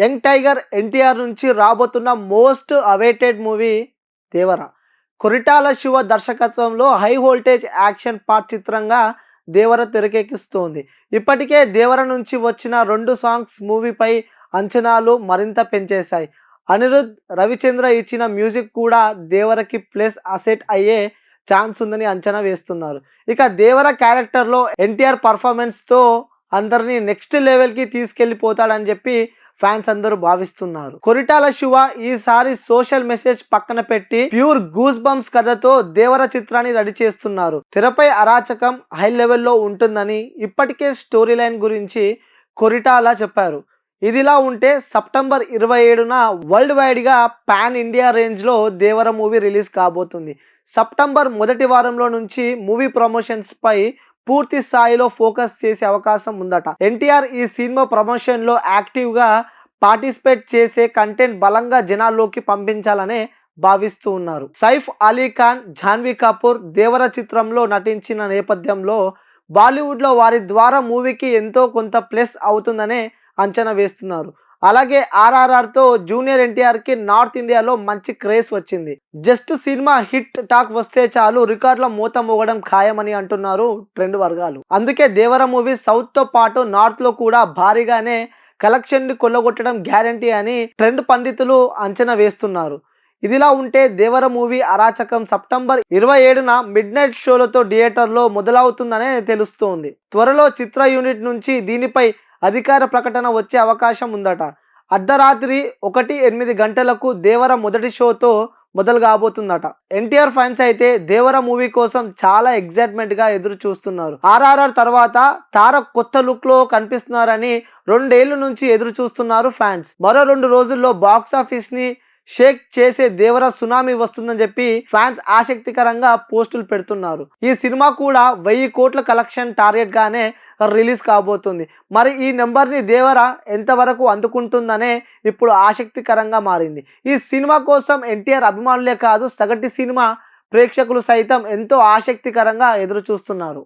Young tiger NTR నుంచి రాబోతున్న most awaited movie Devara. Koratala Siva దర్శకత్వంలో హై వోల్టేజ్ యాక్షన్ పార్ట్ చిత్రంగా దేవర తెరకెక్కిస్తోంది. ఇప్పటికే దేవర నుంచి వచ్చిన రెండు సాంగ్స్ మూవీపై అంచనాలు మరింత పెంచేశాయి. అనిరుద్ రవిచంద్ర ఇచ్చిన మ్యూజిక్ కూడా దేవరకి ప్లస్ అసెట్ అయ్యే ఛాన్స్ ఉందని అంచనా వేస్తున్నారు. ఇక దేవర క్యారెక్టర్లో ఎన్టీఆర్ పర్ఫార్మెన్స్తో అందరినీ నెక్స్ట్ లెవెల్కి తీసుకెళ్ళిపోతాడని చెప్పి ఫ్యాన్స్ అందరూ భావిస్తున్నారు. కొరిటాల శివ ఈసారి సోషల్ మెసేజ్ పక్కన పెట్టి ప్యూర్ గూస్ బంప్స్ కథతో దేవర చిత్రాన్ని రెడీ చేస్తున్నారు. తెరపై అరాచకం హై లెవెల్లో ఉంటుందని ఇప్పటికే స్టోరీ లైన్ గురించి కొరిటాల చెప్పారు. ఇదిలా ఉంటే సెప్టెంబర్ ఇరవై ఏడున వరల్డ్ వైడ్గా పాన్ ఇండియా రేంజ్లో దేవర మూవీ రిలీజ్ కాబోతుంది. సెప్టెంబర్ మొదటి వారంలో నుంచి మూవీ ప్రమోషన్స్పై పూర్తి స్థాయిలో ఫోకస్ చేసే అవకాశం ఉందట. ఎన్టీఆర్ ఈ సినిమా ప్రమోషన్లో యాక్టివ్గా పార్టిసిపేట్ చేసే కంటెంట్ బలంగా జనాల్లోకి పంపించాలనే భావిస్తూ ఉన్నారు. సైఫ్ అలీ ఖాన్ జాన్వీ కపూర్ దేవర చిత్రంలో నటించిన నేపథ్యంలో బాలీవుడ్లో వారి ద్వారా మూవీకి ఎంతో కొంత ప్లస్ అవుతుందనే అంచనా వేస్తున్నారు. అలాగే ఆర్ఆర్ఆర్తో జూనియర్ ఎన్టీఆర్కి నార్త్ ఇండియాలో మంచి క్రేజ్ వచ్చింది. జస్ట్ సినిమా హిట్ టాక్ వస్తే చాలు రికార్డుల మూత మోగడం ఖాయమని అంటున్నారు ట్రెండ్ వర్గాలు. అందుకే దేవర మూవీ సౌత్తో పాటు నార్త్లో కూడా భారీగానే కలెక్షన్ని కొల్లగొట్టడం గ్యారంటీ అని ట్రెండ్ పండితులు అంచనా వేస్తున్నారు. ఇదిలా ఉంటే దేవర మూవీ అరాచకం సెప్టెంబర్ ఇరవై ఏడున మిడ్ నైట్ షోలతో థియేటర్లో మొదలవుతుందనే తెలుస్తోంది. త్వరలో చిత్ర యూనిట్ నుంచి దీనిపై అధికార ప్రకటన వచ్చే అవకాశం ఉందట. అర్ధరాత్రి ఒకటి ఎనిమిది గంటలకు దేవర మొదటి షోతో మొదలు కాబోతుందట. ఎన్టీఆర్ ఫ్యాన్స్ అయితే దేవర మూవీ కోసం చాలా ఎగ్జైట్మెంట్గా ఎదురు చూస్తున్నారు. ఆర్ఆర్ఆర్ తర్వాత తార కొత్త లుక్లో కనిపిస్తున్నారని రెండేళ్ళ నుంచి ఎదురు చూస్తున్నారు ఫ్యాన్స్. మరో రెండు రోజుల్లో బాక్స్ ఆఫీస్ని షేక్ చేసే దేవర సునామీ వస్తుందని చెప్పి ఫ్యాన్స్ ఆసక్తికరంగా పోస్టులు పెడుతున్నారు. ఈ సినిమా కూడా వెయ్యి కోట్ల కలెక్షన్ టార్గెట్ గానే రిలీజ్ కాబోతుంది. మరి ఈ నెంబర్ని దేవర ఎంతవరకు అందుకుంటుందనే ఇప్పుడు ఆసక్తికరంగా మారింది. ఈ సినిమా కోసం ఎన్టీఆర్ అభిమానులే కాదు సగటు సినిమా ప్రేక్షకులు సైతం ఎంతో ఆసక్తికరంగా ఎదురు చూస్తున్నారు